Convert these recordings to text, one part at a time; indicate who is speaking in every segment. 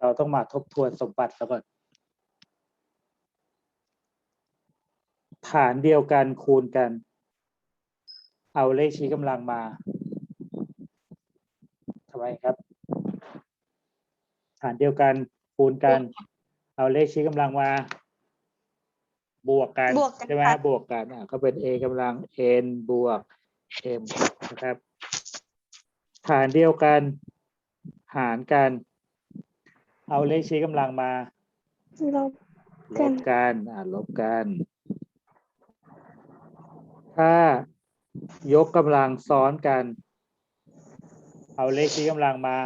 Speaker 1: เราต้องมาทบทวนสมบัติแล้วก่อนฐานเดียวกันคูณกัน เอาเลขชี้กำลังมาทำไมครับ ฐานเดียวกันคูณกัน เอาเลขชี้กำลังมา บวกกัน
Speaker 2: บวกกัน
Speaker 1: ใช่ไหม
Speaker 2: ครับ
Speaker 1: บวกกันอะก็เป็น a กำลัง n บวก m นะครับ ฐานเดียวกัน หารกัน เอาเลขชี้กำลังมา
Speaker 2: เรา
Speaker 1: ลบกันอ่าลบกัน ถ้ายกกำลังซ้อนกัน เอาเลขชี้กำลังมา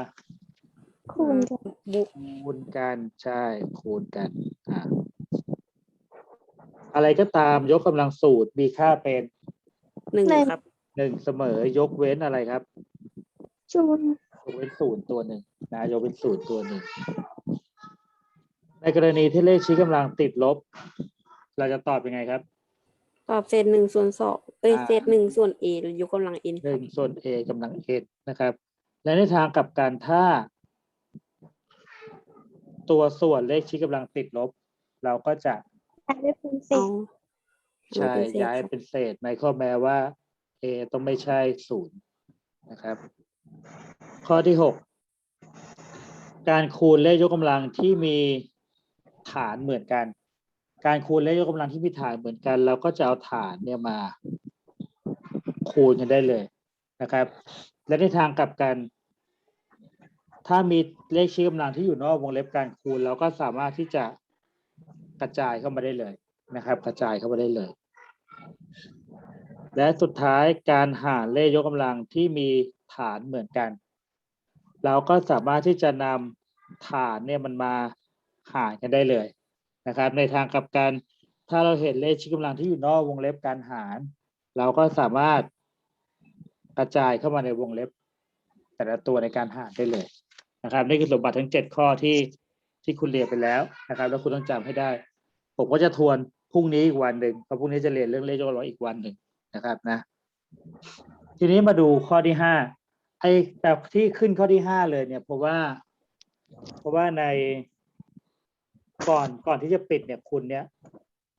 Speaker 2: คูณกัน
Speaker 1: คูณกันใช่คูณกันอ่าอะไรก็ตามยกกำลังสูตรมีค่าเป็น
Speaker 3: หนึ่งครับ
Speaker 1: หนึ่งเสมอยกเว้นอะไรครับ
Speaker 2: จูน
Speaker 1: ยกเว้นศูนย์ตัวหนึ่งนะยกเว้นศูนย์ตัวหนึ่ง ในกรณีที่เลขชี้กำลังติดลบ เราจะตอบยังไงครับ
Speaker 3: ตอบเศษหนึ่งส่วนสองเอ้ย
Speaker 1: อ่า
Speaker 3: เศษหนึ่งส่วนเอยกกำลังเอ็น
Speaker 1: หนึ่งส่วน a กำลัง n นะครับ และในทางกลับการถ้า ตัวส่วนเลขชี้กำลังติดลบ เราก็จะ
Speaker 2: ได้เป็นเศ
Speaker 3: เอา
Speaker 2: ษ
Speaker 1: ใช้
Speaker 3: เป็นเศษ
Speaker 1: ย้าย
Speaker 3: ครับ
Speaker 1: เป็นเศษในข้อแม้ว่า a ต้องไม่ใช่ศูนย์นะครับ ข้อที่หกการคูณเลขยกกำลังที่มี ฐานเหมือนกัน การคูณเลขยกกำลังที่มีฐานเหมือนกัน เราก็จะเอาฐานเนี่ยมา คูณกันได้เลยนะครับ และในทางกลับกัน ถ้ามีเลขชี้กำลังที่อยู่นอกวงเล็บการคูณ เราก็สามารถที่จะกระจายเข้ามาได้เลยนะครับ กระจายเข้ามาได้เลย และสุดท้ายการหารเลขยกกำลังที่มีฐานเหมือนกัน เราก็สามารถที่จะนำฐานเนี่ยมันมา หารกันได้เลยนะครับ ในทางกลับกันถ้าเราเห็นเลขชี้กำลังที่อยู่นอกวงเล็บการหาร เราก็สามารถกระจายเข้ามาในวงเล็บ แต่ละตัวในการหารได้เลยนะครับนี่คือสมบัติทั้งเจ็ดข้อที่ที่คุณเรียนไปแล้วนะครับ แล้วคุณต้องจำให้ได้ ผมก็จะทวนพรุ่งนี้อีกวันหนึ่งเพราะพรุ่งนี้จะเรียนเรื่องเลขยกกำลังอีกวันหนึ่งนะครับนะ ทีนี้มาดูข้อที่ห้าไอ้แต่ที่ขึ้นข้อที่ห้าเลยเนี่ยเพราะว่า เพราะว่าใน ก่อนก่อนที่จะปิดเนี่ยคุณเนี่ย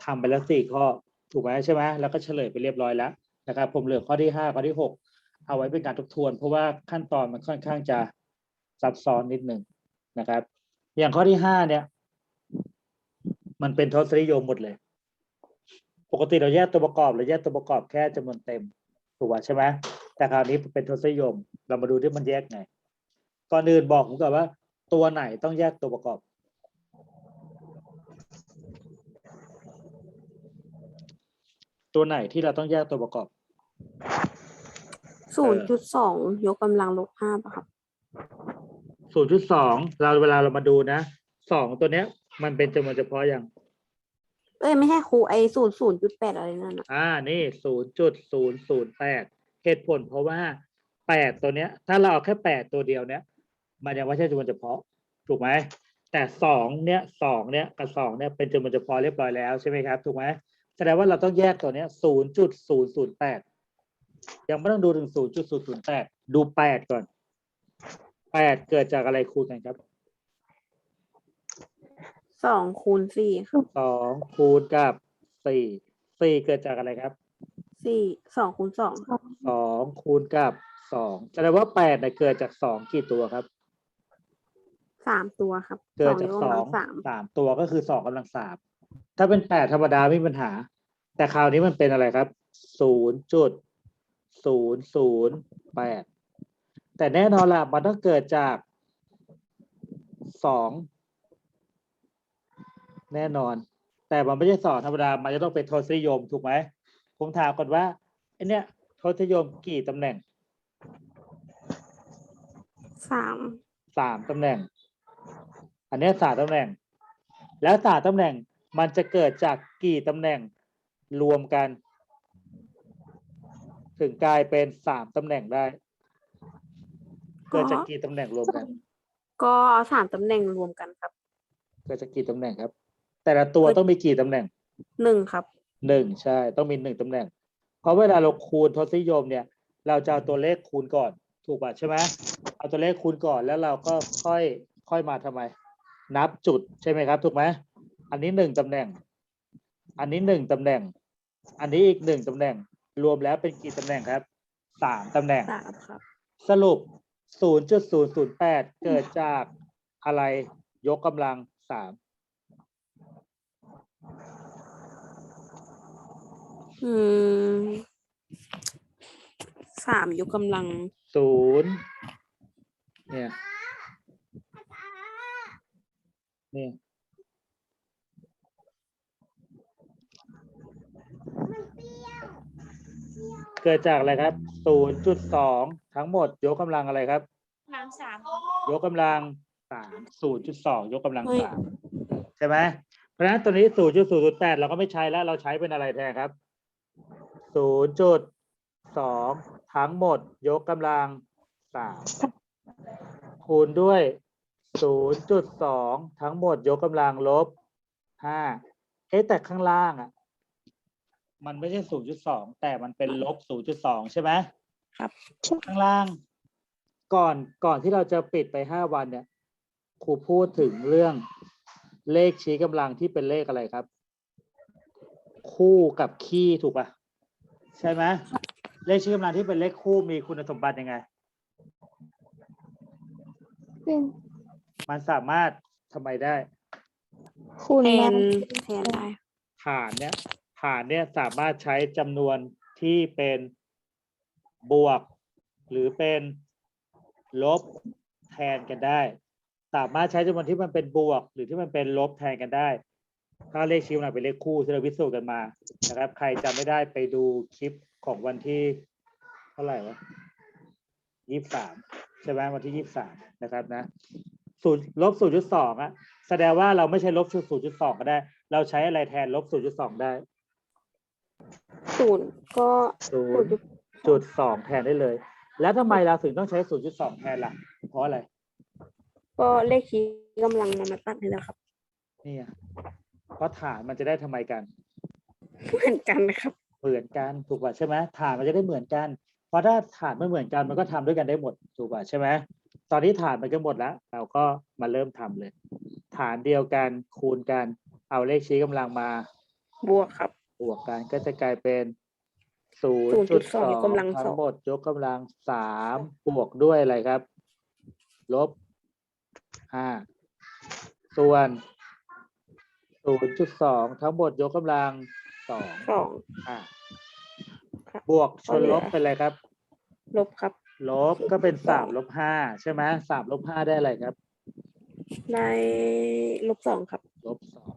Speaker 1: ทำไปแล้วสี่ข้อถูกไหมใช่ไหมแล้วก็เฉลยไปเรียบร้อยแล้วนะครับผมเหลือข้อที่ห้าข้อที่หกเอาไว้เป็นการทบทวน เพราะว่าขั้นตอนมันค่อนข้างจะซับซ้อนนิดหนึ่งนะครับ อย่างข้อที่ห้าเนี่ย มันเป็นทศนิยมหมดเลย ปกติเราแยกตัวประกอบเราแยกตัวประกอบแค่จำนวนเต็มถูกป่ะใช่ไหมแต่คราวนี้เป็นทศนิยม เรามาดูที่มันแยกไงก่อนอื่นบอกผมก่อนว่า ตัวไหนต้องแยกตัวประกอบ ตัวไหนที่เราต้องแยกตัวประกอบ
Speaker 3: ศูนย์จุดสองยกกำลังลบห้าป่ะครับ
Speaker 1: ศูนย์จุดสองเราเวลาเรามาดูนะสองตัวเนี้ย มันเป็นจำนวนเฉพาะอย่าง
Speaker 3: เอ้ยไม่ใช่ครูไอศูนย์ศูนย์จุดแปดอะไรนั่นอะ
Speaker 1: อ่า นี่ศูนย์จุดศูนย์ศูนย์แปดเหตุผลเพราะว่าแปดตัวเนี้ย ถ้าเราเอาแค่แปดตัวเดียวเนี้ย มันยังไม่ใช่จำนวนเฉพาะ ถูกไหม แต่สองเนี้ยสองเนี้ยกับสองเนี้ยเป็นจำนวนเฉพาะเรียบร้อยแล้วใช่ไหมครับ ถูกไหม แสดงว่าเราต้องแยกตัวเนี้ยศูนย์จุดศูนย์ศูนย์แปดยังไม่ต้องดูถึงศูนย์จุดศูนย์ศูนย์แปดดูแปดก่อนแปดเกิดจากอะไรคูณกันครับ
Speaker 3: สองคูณสี่ครับ
Speaker 1: สองคูณกับสี่สี่เกิดจากอะไรครับ
Speaker 3: สี่สองคูณสองครับ
Speaker 1: สองคูณกับสองแสดงว่าแปดเนี่ยเกิดจากสองกี่ตัวครับ
Speaker 3: สามตัวครับ
Speaker 1: เกิดจาก
Speaker 3: ย
Speaker 1: ส
Speaker 3: กำ
Speaker 1: อ
Speaker 3: ลั
Speaker 1: ง
Speaker 3: สาม
Speaker 1: สามตัวก็คือสองกำลังสาม ถ้าเป็นแปดธรรมดาไม่มีปัญหา แต่คราวนี้มันเป็นอะไรครับศูนย์จุดศูนย์ศูนย์แปดแต่แน่นอนล่ะมันต้องเกิดจากสองแน่นอน แต่มันไม่ใช่สองธรรมดา มันจะต้องเป็นทศนิยมถูกไหมผมถามก่อนว่าไอเนี้ยทศนิยมกี่ตำแหน่ง
Speaker 3: สาม
Speaker 1: สามตำแหน่ง อันเนี้ยสามตำแหน่ง แล้วสามตำแหน่ง มันจะเกิดจากกี่ตำแหน่งรวมกัน ถึงกลายเป็นสามตำแหน่งได้ เกิดจากกี่ตำแหน่งรวมกัน
Speaker 3: ก็เอาสามตำแหน่งรวมกันครับ
Speaker 1: เกิดจากกี่ตำแหน่งครับ แต่ละตัวต้องมีกี่ตำแหน่ง
Speaker 3: หนึ่งครับ
Speaker 1: หนึ่งใช่ ต้องมีหนึ่งตำแหน่ง เพราะเวลาเราคูณทศนิยมเนี่ย เราจะเอาตัวเลขคูณก่อนถูกป่ะใช่ไหมเอาตัวเลขคูณก่อนแล้วเราก็ค่อยค่อยมาทำไม นับจุดใช่ไหมครับ ถูกไหม อันนี้หนึ่งตำแหน่ง อันนี้หนึ่งตำแหน่ง อันนี้อีกหนึ่งตำแหน่ง รวมแล้วเป็นกี่ตำแหน่งครับสามตำแหน่ง
Speaker 3: สามครับ
Speaker 1: สรุป 0.008 เกิดจากอะไรยกกำลังสาม
Speaker 3: อืมสามยกกำลัง
Speaker 1: ศูนย์เนี่ยนี่ เกิดจากอะไรครับ0.2ทั้งหมดยกกำลังอะไรครับ
Speaker 2: นางสาม
Speaker 1: ยกกำลังสามศูนย์จุดสองยกกำลัง
Speaker 3: เฮ้ย
Speaker 1: สามใช่ไหมเพราะฉะนั้นตัวนี้ศูนย์จุดศูนย์แปดเราก็ไม่ใช้แล้วเราใช้เป็นอะไรแทนครับศูนย์จุดสองทั้งหมดยกกำลังสามคูณด้วยศูนย์จุดสองทั้งหมดยกกำลังลบห้าเอ๊ะแต่ข้างล่างอะ มันไม่ใช่ศูนย์จุดสองแต่มันเป็นลบศูนย์จุดสองใช่ไหมข้างล่าง ก่อนก่อนที่เราจะปิดไปห้าวันเนี่ยครูพูดถึงเรื่องเลขชี้กำลังที่เป็นเลขอะไรครับ คู่กับคี่ถูกปะใช่ไหมเลขชี้กำลังที่เป็นเลขคู่มีคุณสมบัติยังไง
Speaker 2: เป็น
Speaker 1: มันสามารถทำไมได้
Speaker 2: คูณ
Speaker 3: แท
Speaker 2: มาน
Speaker 3: แทนได้
Speaker 1: ฐานเนี่ย ฐานเนี่ยสามารถใช้จำนวนที่เป็นบวก หรือเป็นลบแทนกันได้ สามารถใช้จำนวนที่มันเป็นบวก หรือที่มันเป็นลบแทนกันได้ ถ้าเลขชี้กำลังเป็นเลขคู่ที่เราพิสูจน์กันมานะครับ ใครจำไม่ได้ไปดูคลิปของวันที่เท่าไหร่วะยี่สามใช่ไหมวันที่ยี่สามนะครับนะศูนย์ลบศูนย์จุดสองอะแสดงว่าเราไม่ใช่ลบศูนย์จุดสองก็ได้ เราใช้อะไรแทนลบศูนย์จุดสองได้
Speaker 3: ศูนย์ก็
Speaker 1: ศู
Speaker 3: ศู
Speaker 1: น
Speaker 3: นย์
Speaker 1: ย์จุดสองแทนได้เลย แล้วทำไมเราถึงต้องใช้ศูนย์จุดสองแทนล่ะ เพราะอะไร
Speaker 3: ก็เลขชี้กำลังนำมาตั้งให้แล้วครับ
Speaker 1: นี่ไงเพราะฐานมันจะได้ทำไมกัน
Speaker 3: เหมือนกันนะครับ
Speaker 1: เหมือนกันถูกป่ะใช่ไหมฐานมันจะได้เหมือนกัน เพราะถ้าฐานไม่เหมือนกันมันก็ทำด้วยกันได้หมดถูกป่ะใช่ไหมตอนนี้ฐานมันก็หมดแล้ว เราก็มาเริ่มทำเลย ฐานเดียวกันคูณกันเอาเลขชี้กำลังมา
Speaker 3: บวกครับ
Speaker 1: บวกกันก็จะกลายเป็นศูนย์จุดสอง
Speaker 3: 0.2ยกกำลังสอง
Speaker 1: ทั้งหมดยกกำลังสามบวกด้วยอะไรครับ ลบห้าส่วนศูนย์จุดสองทั้งหมดยกกำลังสอง
Speaker 3: สอง
Speaker 1: อะ
Speaker 3: ครับ
Speaker 1: บวกชนลบ
Speaker 3: เอาเหลือ
Speaker 1: เป็นอะไรครับ
Speaker 3: ลบครับ
Speaker 1: ลบก็เป็นสามลบห้าใช่ไหมสามลบห้าได้อะไรครับ
Speaker 3: ได้ลบสองครับ
Speaker 1: ลบสอง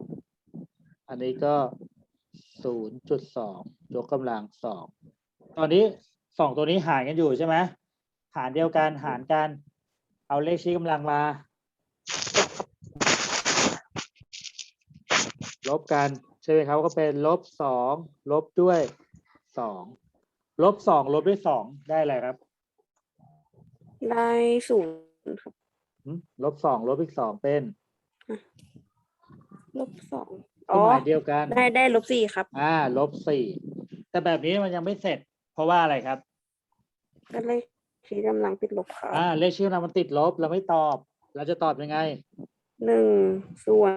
Speaker 1: อันนี้ก็ ศูนย์จุดสองยกกำลังสองตอนนี้สองตัวนี้หารกันอยู่ใช่ไหมหารเดียวกันหารกัน เอาเลขชี้กำลังมา ลบกันใช่ไหมครับก็เป็นลบสองลบด้วยสองลบสองลบด้วยสองได้อะไรครับ
Speaker 3: ได้ศูนย์ครับ
Speaker 1: หึลบสองลบอีกสองเป็น
Speaker 3: ลบสอง
Speaker 1: เค
Speaker 3: อ๋
Speaker 1: รื่
Speaker 3: อ
Speaker 1: องหมายเดียวกัน
Speaker 3: ได้ได้ลบสี่ครับ
Speaker 1: อ่าลบสี่แต่แบบนี้มันยังไม่เสร็จ เพราะว่าอะไรครับ
Speaker 3: ก็เลขชี้กำลังเป็นลบครับ
Speaker 1: อ่าเลขชื่อเรามันติดลบเราไม่ตอบ เราจะตอบยังไง
Speaker 3: หนึ่งส่วน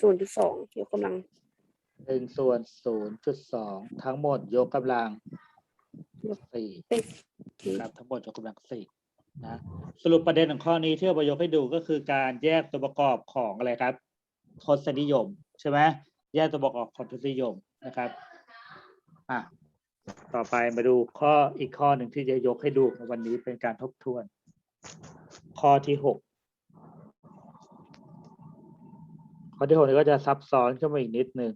Speaker 3: ศูนย์จุดสองยกกำลัง
Speaker 1: หนึ่งส่วนศูนย์จุดสองทั้งหมดยกกำลัง
Speaker 3: ลบ
Speaker 1: สี่
Speaker 3: เป็น
Speaker 1: ครับทั้งหมดยกกำลังสี่นะสรุปประเด็นของข้อนี้ที่เอาไปยกให้ดูก็คือการแยกตัวประกอบของอะไรครับทศนิยมใช่ไหม แยกตัวบอกออกของทศนิยมนะครับอะต่อไปมาดูข้ออีกข้อหนึ่งที่จะยกให้ดูในวันนี้เป็นการทบทวน ข้อที่หกข้อที่หกนี้ก็จะซับซ้อนขึ้นมาอีกนิดนึง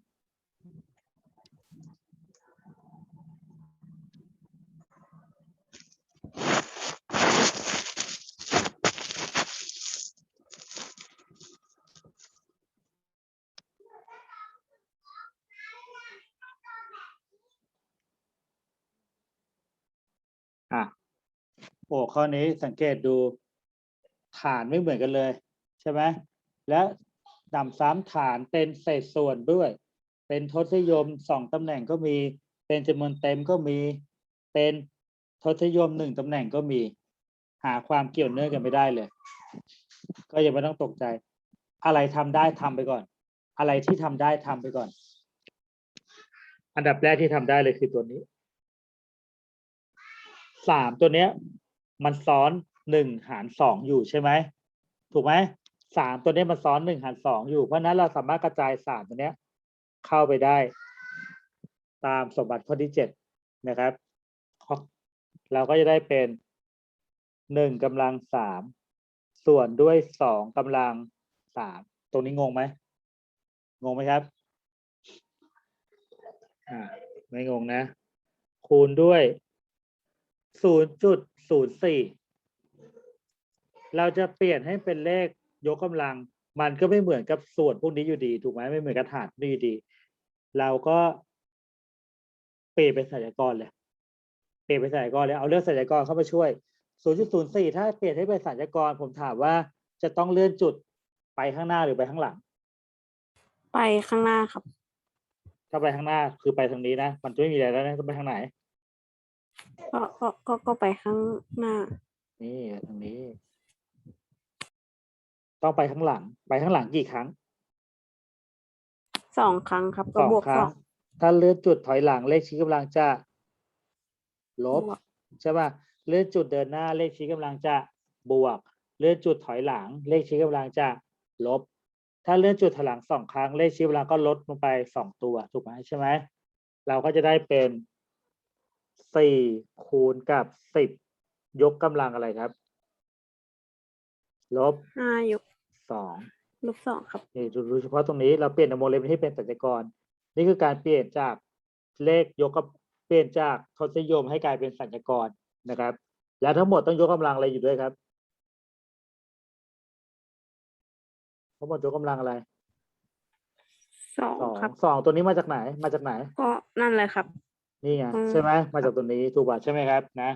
Speaker 1: อะ โอ้ข้อนี้สังเกตดูฐานไม่เหมือนกันเลย ใช่ไหมและนำซ้ำฐานเป็นเศษส่วนด้วย เป็นทศนิยมสองตำแหน่งก็มี เป็นจำนวนเต็มก็มี เป็นทศนิยมหนึ่งตำแหน่งก็มี หาความเกี่ยวเนื่องกันไม่ได้เลย ก็อย่าไม่ต้องตกใจ อะไรทำได้ทำไปก่อน อะไรที่ทำได้ทำไปก่อน อันดับแรกที่ทำได้เลยคือตัวนี้สามตัวเนี้ย มันซ้อนหนึ่งหารสองอยู่ใช่ไหมถูกไหมสามตัวนี้มันซ้อนหนึ่งหารสองอยู่ เพราะนั้นเราสามารถกระจายสามตัวเนี้ย เข้าไปได้ ตามสมบัติข้อที่เจ็ดนะครับ เราก็จะได้เป็นหนึ่งกำลังสามส่วนด้วยสองกำลังสามตรงนี้งงไหมงงไหมครับอ่าไม่งงนะ คูณด้วย ศูนย์จุดศูนย์สี่เราจะเปลี่ยนให้เป็นเลขยกกำลัง มันก็ไม่เหมือนกับส่วนพวกนี้อยู่ดี ถูกไหมไม่เหมือนกับฐานนี่อยู่ดี เราก็เปลี่ยนเป็นสัญญากรเลย เปลี่ยนเป็นสัญญากรเลยเอาเลือกสัญญากรเข้ามาช่วย 0.04 ถ้าเปลี่ยนให้เป็นสัญญากร ผมถามว่าจะต้องเลื่อนจุดไปข้างหน้าหรือไปข้างหลัง
Speaker 3: ไปข้างหน้าครับ
Speaker 1: ถ้าไปข้างหน้าคือไปทางนี้นะ มันจะไม่มีอะไรแล้วนะจะไปทางไหน
Speaker 3: ก็ก็ก็ก็ไปข้างหน้า
Speaker 1: นี่ทางนี้ ต้องไปข้างหลัง ไปข้างหลังกี่ครั้ง
Speaker 3: สองครั้งครับก็
Speaker 1: สอง
Speaker 3: บวก
Speaker 1: ครั้
Speaker 3: ส
Speaker 1: ง
Speaker 3: อง
Speaker 1: ถ้าเลื่อนจุดถอยหลังเลขชี้กำลังจะ ลบ
Speaker 3: บวก
Speaker 1: ใช่ป่ะเลื่อนจุดเดินหน้าเลขชี้กำลังจะบวก เลื่อนจุดถอยหลัง เลขชี้กำลังจะลบ ถ้าเลื่อนจุดถอยหลังสองครั้งเลขชี้กำลังก็ลดลงไปสองตัวถูกไหมใช่ไหมเราก็จะได้เป็น สี่คูณกับสิบยกกำลังอะไรครับ ลบ
Speaker 3: ห้ายก
Speaker 1: สอง
Speaker 3: ลบสองครับ
Speaker 1: นี่ดูดูเฉพาะตรงนี้เราเปลี่ยนโมเลกุลให้เป็นสัญญากร นี่คือการเปลี่ยนจากเลขยกกับเปลี่ยนจากทศนิยมให้กลายเป็นสัญญากรนะครับ แล้วทั้งหมดต้องยกกำลังอะไรอยู่ด้วยครับทั้งหมดยกกำลังอะไร
Speaker 3: สอง
Speaker 1: สอง
Speaker 3: ครับ
Speaker 1: สองตัวนี้มาจากไหน มาจากไหน
Speaker 3: ก็นั่นเลยครับ
Speaker 1: นี่ไง
Speaker 3: อืม
Speaker 1: ใช่ไหมมาจากตัวนี้ถูกป่ะใช่ไหมครับนะ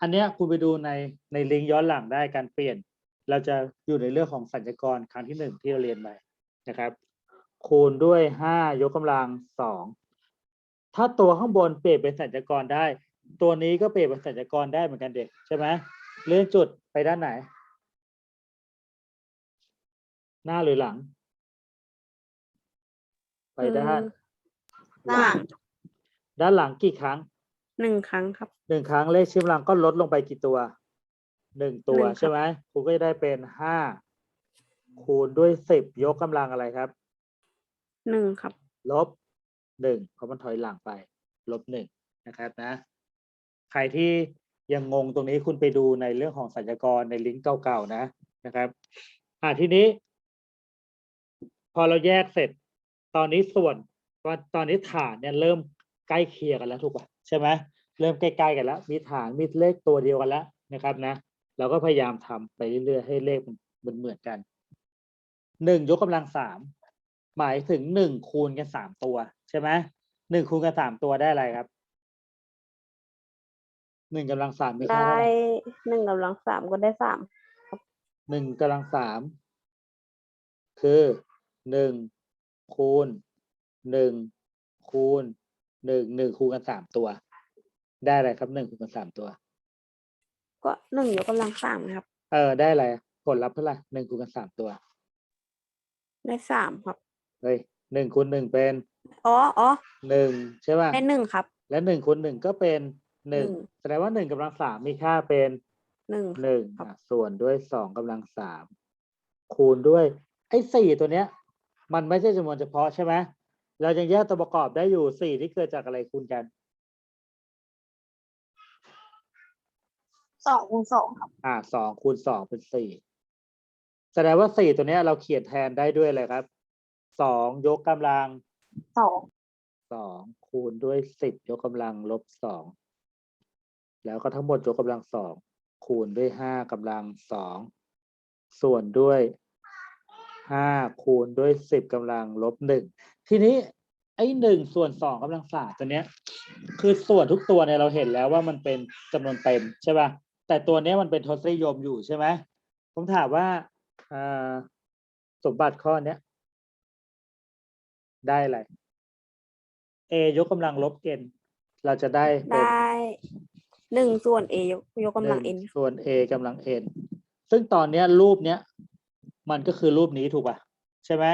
Speaker 1: อันเนี้ยคุณไปดูในในลิงก์ย้อนหลังได้การเปลี่ยน เราจะอยู่ในเรื่องของสัญญากรครั้งที่หนึ่งที่เราเรียนไปนะครับ คูณด้วยห้ายกกำลังสองถ้าตัวข้างบนเปลี่ยนเป็นสัญญากรได้ ตัวนี้ก็เปลี่ยนเป็นสัญญากรได้เหมือนกันเด็กใช่ไหมเลื่อนจุดไปด้านไหน หน้าหรือหลัง ไปด้าน
Speaker 3: หลัง
Speaker 1: ด้านหลังกี่ครั้ง
Speaker 3: หนึ่งครั้งครับ
Speaker 1: หนึ่งครั้งเลขชิมลังก็ลดลงไปกี่ตัวหนึ่งตัว
Speaker 3: หนึ่งครับ
Speaker 1: ใช่ไหมครูก็จะได้เป็นห้าคูณด้วยสิบยกกำลังอะไรครับ
Speaker 3: หนึ่งครับ
Speaker 1: ลบหนึ่งเพราะมันถอยหลังไป ลบหนึ่งนะครับนะ ใครที่ยังงงตรงนี้คุณไปดูในเรื่องของสัญญากรในลิงก์เก่าๆนะนะครับ อ่าทีนี้ พอเราแยกเสร็จ ตอนนี้ส่วนว่าตอนนี้ฐานเนี่ยเริ่ม ใกล้เคียงกันแล้วถูกป่ะใช่ไหมเริ่มใกล้ๆกันแล้ว มีฐานมีเลขตัวเดียวกันแล้วนะครับนะ เราก็พยายามทำไปเรื่อยๆให้เลขมันเหมือนๆกันหนึ่งยกกำลังสามหมายถึงหนึ่งคูณกันสามตัวใช่ไหมหนึ่งคูณกันสามตัวได้อะไรครับหนึ่งกำลังสามมีค่า
Speaker 3: ได้
Speaker 1: เท่าไหร่
Speaker 3: หนึ่งกำลังสามก็ได้สาม
Speaker 1: หนึ่งกำลังสามคือหนึ่งคูณหนึ่งคูณ หนึ่งหนึ่งคูณกันสามตัว ได้อะไรครับหนึ่งคูณกันสามตัว
Speaker 3: ก็หนึ่งยกกำลังสามครับ
Speaker 1: เออได้อะไรผลลัพธ์เท่าไหร่หนึ่งคูณกันสามตัว
Speaker 3: ได้สามครับ
Speaker 1: เฮ้ยหนึ่งคูณหนึ่งเป็น
Speaker 3: อ๋ออ๋อ
Speaker 1: หนึ่งใช่ป่ะ
Speaker 3: ได้หนึ่งครับ
Speaker 1: และหนึ่งคูณหนึ่งก็เป็นหนึ่ง
Speaker 3: หนึ่ง
Speaker 1: แสดงว่าหนึ่งกำลังสามมีค่าเป็น
Speaker 3: หนึ่ง
Speaker 1: หนึ่ง
Speaker 3: ครับ
Speaker 1: อะส่วนด้วยสองกำลังสามคูณด้วย ไอ้สี่ตัวเนี้ย มันไม่ใช่จำนวนเฉพาะใช่ไหม เรายังแยกตัวประกอบได้อยู่สี่ที่เกิดจากอะไรคูณกัน
Speaker 2: สองคูณสองครับ
Speaker 1: อ่าสองคูณสองเป็นสี่แสดงว่าสี่ตัวเนี้ยเราเขียนแทนได้ด้วยเลยครับสองยกกำลัง
Speaker 2: สอง
Speaker 1: สองคูณด้วยสิบยกกำลังลบสองแล้วก็ทั้งหมดยกกำลังสองคูณด้วยห้ากำลังสองส่วนด้วย ห้าคูณด้วยสิบกำลังลบหนึ่งทีนี้ไอ้หนึ่งส่วนสองกำลังสามตัวเนี้ย คือส่วนทุกตัวเนี่ยเราเห็นแล้วว่ามันเป็นจำนวนเต็มใช่ป่ะแต่ตัวเนี้ยมันเป็นทศนิยมอยู่ใช่ไหมผมถามว่าอ่าสมบัติข้อเนี้ย ได้อะไร a ยกกำลังลบ n เราจะได้เป็
Speaker 3: ได
Speaker 1: น้
Speaker 3: หนึ่งส่วนเอยกยกกำลัง
Speaker 1: ห
Speaker 3: เอ็
Speaker 1: นึ่
Speaker 3: น
Speaker 1: ส่วน a กำลัง n ซึ่งตอนเนี้ยรูปเนี้ย มันก็คือรูปนี้ถูกป่ะใช่ไหม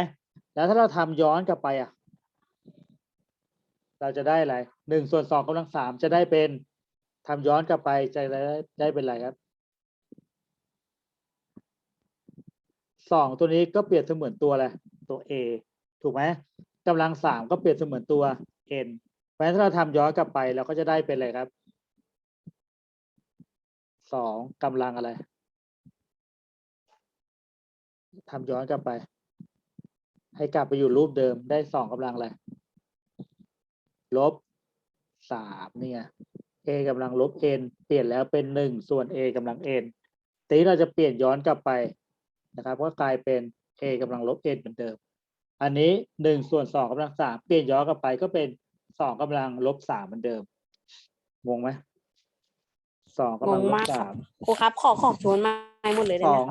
Speaker 1: แล้วถ้าเราทำย้อนกลับไปอะ เราจะได้อะไรหนึ่งส่วนสองกำลังสามจะได้เป็นทำย้อนกลับไปจะได้ได้เป็นอะไรครับสองตัวนี้ก็เปรียบเสมือนตัวอะไรตัว a ถูกไหมกำลังสามก็เปรียบเสมือนตัว n เพราะฉะนั้นถ้าเราทำย้อนกลับไปเราก็จะได้เป็นอะไรครับสองกำลังอะไร ทำย้อนกลับไป ให้กลับไปอยู่รูปเดิมได้สองกำลังอะไรลบสามเนี่ย a กำลังลบ n เปลี่ยนแล้วเป็นหนึ่งส่วน a กำลัง n ทีนี้เราจะเปลี่ยนย้อนกลับไปนะครับ ก็กลายเป็น a กำลังลบ n เหมือนเดิม อันนี้หนึ่งส่วนสองกำลังสามเปลี่ยนย้อนกลับไปก็เป็นสองกำลังลบสามเหมือนเดิมงงไหมสองกำลังลบสาม
Speaker 3: ครูครับ ขอขอบชวนมาให้หมดเลยได้
Speaker 1: ส
Speaker 3: ไหม
Speaker 1: อง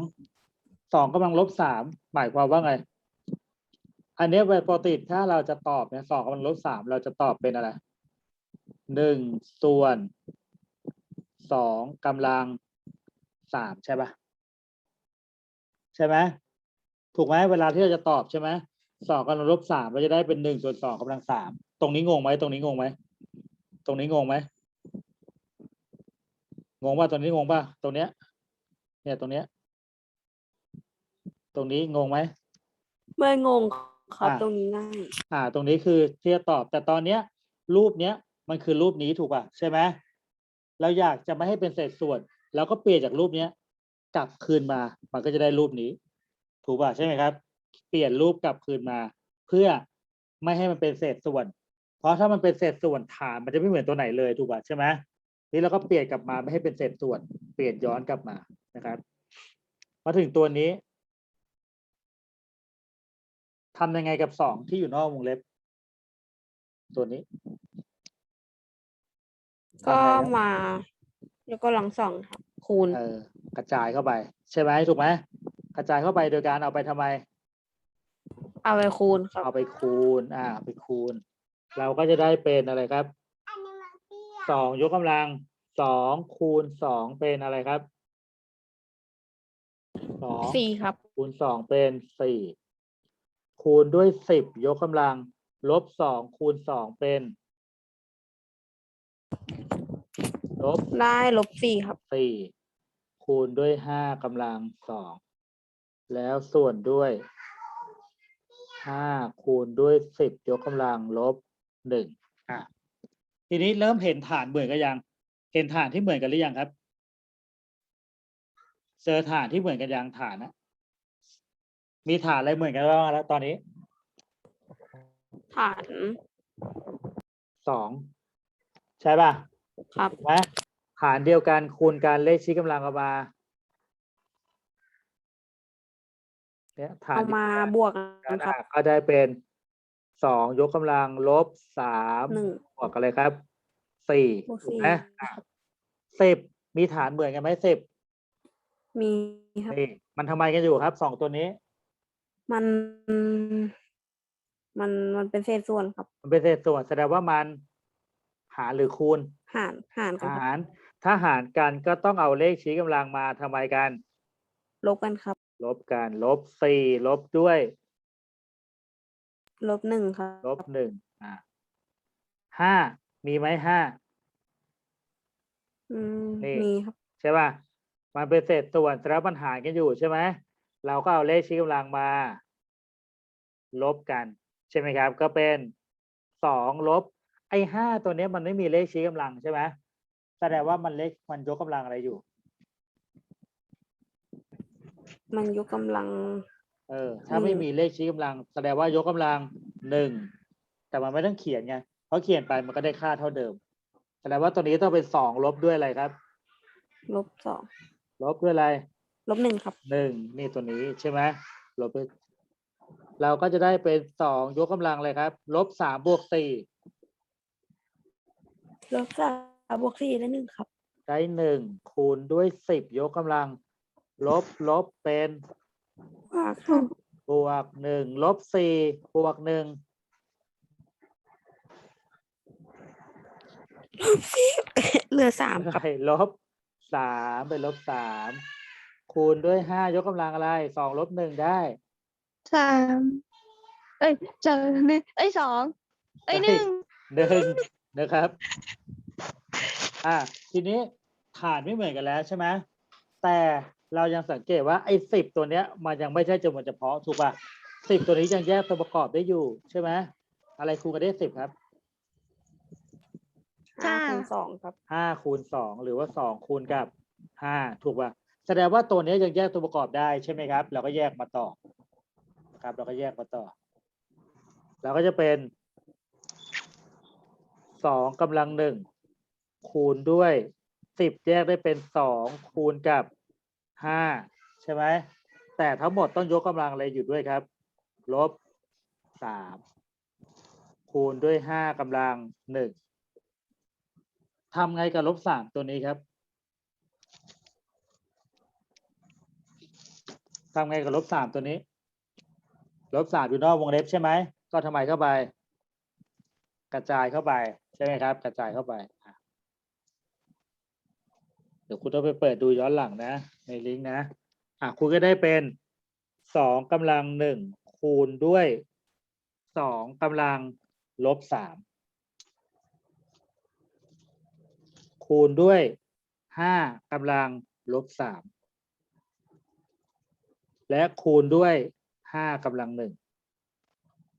Speaker 1: สองกำลังลบสามหมายความว่าไง อันนี้เวปกติถ้าเราจะตอบเนี่ยสองกำลังลบสามเราจะตอบเป็นอะไรหนึ่งส่วนสองกำลังสามใช่ปะใช่ไหมถูกไหมเวลาที่เราจะตอบใช่ไหมสองกำลังลบสามเราจะได้เป็นหนึ่งส่วนสองกำลังสามตรงนี้งงไหมตรงนี้งงไหมตรงนี้งงไหมงงป่ะตรงนี้งงป่ะตรงเนี้ย เนี่ยตรงเนี้ย ตรงนี้งงไหม
Speaker 3: ไม่งงครับ
Speaker 1: อะ
Speaker 3: ตรงนี้ง่าย
Speaker 1: อ่า ตรงนี้คือที่จะตอบ แต่ตอนเนี้ย รูปเนี้ยมันคือรูปนี้ถูกป่ะใช่ไหมเราอยากจะไม่ให้เป็นเศษส่วนเราก็เปลี่ยนจากรูปเนี้ย กลับคืนมา มันก็จะได้รูปนี้ ถูกป่ะใช่ไหมครับ เปลี่ยนรูปกลับคืนมา เพื่อไม่ให้มันเป็นเศษส่วน เพราะถ้ามันเป็นเศษส่วนฐานมันจะไม่เหมือนตัวไหนเลยถูกป่ะใช่ไหมนี่เราก็เปลี่ยนกลับมาไม่ให้เป็นเศษส่วน เปลี่ยนย้อนกลับมานะครับ มาถึงตัวนี้ ทำยังไงกับสองที่อยู่นอกวงเล็บ ตัวนี้
Speaker 3: ก็
Speaker 1: ทำไงครับ
Speaker 3: มา แล้วก็หลังสองครับคูณ
Speaker 1: เออกระจายเข้าไป ใช่ไหมถูกไหมกระจายเข้าไปโดยการเอาไปทำไม
Speaker 3: เอาไปคูณครับ
Speaker 1: เอาไปคูณ อ่าไปคูณ เราก็จะได้เป็นอะไรครับสองยกกำลังสองคูณสองเป็นอะไรครับสอง
Speaker 3: สี่ครับ
Speaker 1: คูณสองเป็นสี่ คูณด้วยสิบยกกำลัง ลบสองคูณสองเป็นลบ
Speaker 3: ได้ลบสี่ครับ
Speaker 1: สี่คูณด้วยห้ากำลังสองแล้วส่วนด้วยห้าคูณด้วยสิบยกกำลังลบหนึ่งอะทีนี้เริ่มเห็นฐานเหมือนกันยัง เห็นฐานที่เหมือนกันหรือยังครับ เจอฐานที่เหมือนกันยังฐานนะ มีฐานอะไรเหมือนกันบ้างแล้วตอนนี้
Speaker 3: ฐาน
Speaker 1: สองใช่ป่ะ
Speaker 3: ครับ
Speaker 1: ถูกไหมฐานเดียวกันคูณการเลขชี้กำลังออกมาเนี่ยฐาน
Speaker 3: เอามาบวก
Speaker 1: กั
Speaker 3: กันนครับ
Speaker 1: อะก็ได้เป็นสองยกกำลังลบสาม
Speaker 3: หนึ่ง
Speaker 1: บวกกันเลยครับสี่
Speaker 3: บวก
Speaker 1: ถูก
Speaker 3: สี่
Speaker 1: ไหมอะสิบมีฐานเหมือนกันไหมสิบ
Speaker 3: มีครับ
Speaker 1: นี่มันทำไมกันอยู่ครับสองตัวนี้
Speaker 3: มัน มันมันเป็นเศษส่วนครับ
Speaker 1: มันเป็นเศษส่วนแสดงว่ามันหารหรือคูณ
Speaker 3: หารหารกันครับ
Speaker 1: หารถ้าหารกันก็ต้องเอาเลขชี้กำลังมาทำไมกัน
Speaker 3: ลบกันครับ
Speaker 1: ลบกัน ลบสี่ลบด้วย
Speaker 3: ลบหนึ่งครับ
Speaker 1: ลบหนึ่งอะห้ามีไหมห้า
Speaker 3: อืม
Speaker 1: นี่
Speaker 3: มีครับ
Speaker 1: ใช่ป่ะ มันเป็นเศษส่วนแสดงว่ามันหารกันอยู่ใช่ไหม เราก็เอาเลขชี้กำลังมา ลบกัน ใช่ไหมครับ ก็เป็นสองลบ ไอ้ห้าตัวเนี้ยมันไม่มีเลขชี้กำลังใช่ไหมแสดงว่ามันเลขมันยกกำลังอะไรอยู่
Speaker 3: มันยกกำลัง
Speaker 1: เออ ถ้าไม่
Speaker 3: อืม
Speaker 1: มีเลขชี้กำลัง แสดงว่ายกกำลังหนึ่งแต่มันไม่ต้องเขียนไงเพราะเขียนไปมันก็ได้ค่าเท่าเดิมแสดงว่าตัวนี้ต้องเป็นสองลบด้วยอะไรครับ
Speaker 3: ลบสอง
Speaker 1: ลบด้วยอะไร
Speaker 3: ลบหนึ่งครับ
Speaker 1: หนึ่งนี่ตัวนี้ใช่ไหมลบไปเราก็จะได้เป็นสองยกกำลังเลยครับ ลบสามบวกสี่
Speaker 3: ลบสามบวกสี่ได้หนึ่งครับ
Speaker 1: ได้หนึ่งคูณด้วยสิบยกกำลัง ลบลบเป็น
Speaker 3: ว่าครับ
Speaker 1: บวกหนึ่งลบสี่บวกหนึ่ง
Speaker 3: เหลือสามครับ
Speaker 1: ใช่ลบสามเป็นลบสาม คูณด้วยห้ายกกำลังอะไรสองลบหนึ่งได้
Speaker 2: สามเอ้ยเจอหนึ่งเอ้ยสองเอ้ยหนึ่ง
Speaker 1: หนึ่งนะครับ อ่า ทีนี้ฐานไม่เหมือนกันแล้วใช่ไหมแต่เรายังสังเกตว่าไอ้สิบตัวเนี้ย มันยังไม่ใช่จำนวนเฉพาะถูกป่ะสิบตัวนี้ยังแยกตัวประกอบได้อยู่ใช่ไหมอะไรคูณกันได้สิบครับ
Speaker 3: ห้าคูณสองครับ
Speaker 1: ห้าคูณสองหรือว่าสองคูณกับห้าถูกป่ะ แสดงว่าตัวนี้ยยังแยกตัวประกอบได้ใช่ไหมครับ เราก็แยกมาต่อนะครับ เราก็แยกมาต่อ เราก็จะเป็นสองกำลังหนึ่งคูณด้วยสิบแยกได้เป็นสองคูณกับห้าใช่ไหมแต่ทั้งหมดต้องยกกำลังอะไรอยู่ด้วยครับ ลบสามคูณด้วยห้ากำลังหนึ่งทำไงกับลบสามตัวนี้ครับ ทำไงกับลบสามตัวนี้ ลบสามอยู่นอกวงเล็บใช่ไหม ก็ทำไมเข้าไป กระจายเข้าไป ใช่ไหมครับ กระจายเข้าไป เดี๋ยวคุณต้องไปเปิดดูย้อนหลังนะ ในลิงก์นะอะคุณก็ได้เป็นสองกำลังหนึ่งคูณด้วยสองกำลังลบสามคูณด้วยห้ากำลังลบสาม และคูณด้วยห้ากำลังหนึ่ง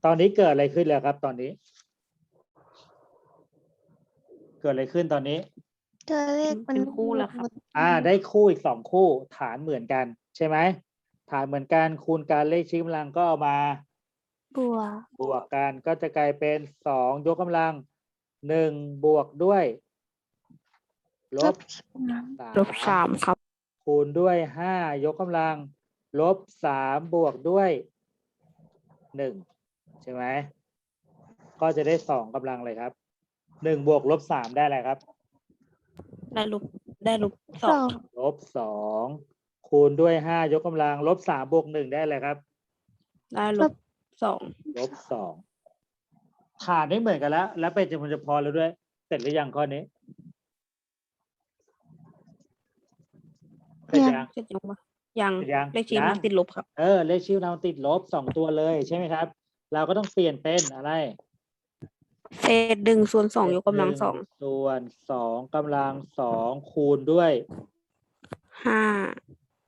Speaker 1: ตอนนี้เกิดอะไรขึ้นแล้วครับ ตอนนี้ เกิดอะไรขึ้นตอนนี้
Speaker 2: เจอเลขมัน
Speaker 3: เป็นคู่แล้วครับ
Speaker 1: อ่า ได้คู่อีกสองคู่ ฐานเหมือนกัน ใช่ไหม ฐานเหมือนกันคูณการเลขชี้กำลังก็เอามา
Speaker 2: บัว
Speaker 1: บวกกันก็จะกลายเป็นสองยกกำลังหนึ่งบวกด้วย ลบสาม
Speaker 3: ลบสามครับ
Speaker 1: คูณด้วยห้ายกกำลัง ลบสามบวกด้วยหนึ่งใช่ไหมก็จะได้สองกำลังเลยครับหนึ่งบวกลบสามได้อะไรครับ
Speaker 3: ได้ลบได้ลบส
Speaker 2: ส
Speaker 3: อ
Speaker 2: องง
Speaker 1: ลบสองคูณด้วยห้ายกกำลังลบสามบวกหนึ่งได้เลยครับ
Speaker 3: ได้ลบสอง
Speaker 1: ลบสองฐานไม่เหมือนกันแล้ว แล้วเป็นจำนวนเฉพาะแล้วด้วย เสร็จหรือยังข้อนี้เสร็จยัง
Speaker 3: เสร็จยังปะ ยัง
Speaker 1: เสร็จยัง
Speaker 3: เลขชี้
Speaker 1: ยัง
Speaker 3: มันติดลบครับ
Speaker 1: เออเลขชื่อเราติดลบสองตัวเลยใช่ไหมครับ เราก็ต้องเปลี่ยนเป็นอะไร
Speaker 3: เศษดึงส่วนสองยกกำลังสอง
Speaker 1: หนึ่ส่วนสองกำลังสองคูณด้วย
Speaker 3: ห้า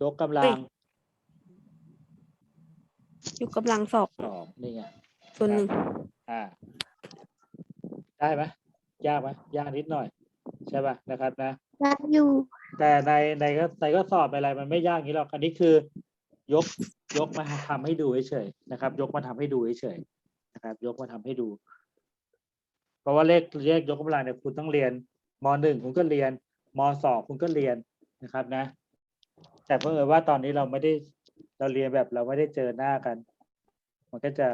Speaker 3: ย
Speaker 1: กกำลัง
Speaker 3: ยกกำลังสอง
Speaker 1: สองนี่ไง
Speaker 3: ส่วนหนึ่ง
Speaker 1: อ่า ได้ไหมยากไหมยากนิดหน่อย ใช่ป่ะนะครับนะ
Speaker 2: รัดอยู่
Speaker 1: แต่ในในก็ในก็สอบอะไรมันไม่ยากอย่างนี้หรอกอันนี้คือยกยกมาทำให้ดูเฉยๆนะครับ ยกมาทำให้ดูเฉยๆนะครับ ยกมาทำให้ดู เพราะว่าเลขเลขยกกำลังเนี่ยคุณต้องเรียนมหนึ่งคุณก็เรียนมสองคุณก็เรียนนะครับนะ แต่เพิ่งเอญว่าตอนนี้เราไม่ได้เราเรียนแบบเราไม่ได้เจอหน้ากัน มันก็จะ